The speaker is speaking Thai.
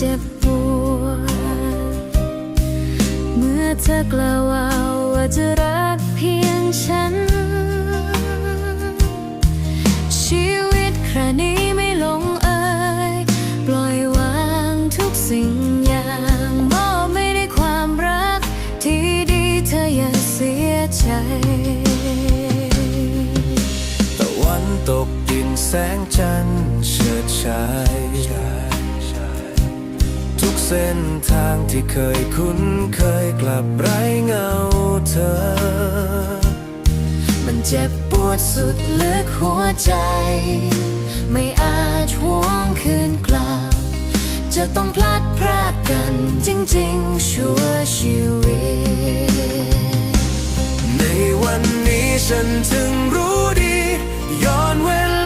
เจ็บปวด เมื่อเธอกล่าวว่าจะรักเพียงฉัน ชีวิตครั้นี้ไม่ลงเอยปล่อยวางทุกสิ่งอย่างมอบไม่ได้ความรัก ที่ดีเธออย่าเสียใจตะวันตกดินแสงจันทร์เฉิดฉาย เส้นทางที่เคยคุ้นเคยกลับไร้เงาเธอ มันเจ็บปวดสุดลึกหัวใจ ไม่อาจหวงคืนกลับ จะต้องพลัดพรากกันจริงๆ ชั่วชีวิต ในวันนี้ฉันถึง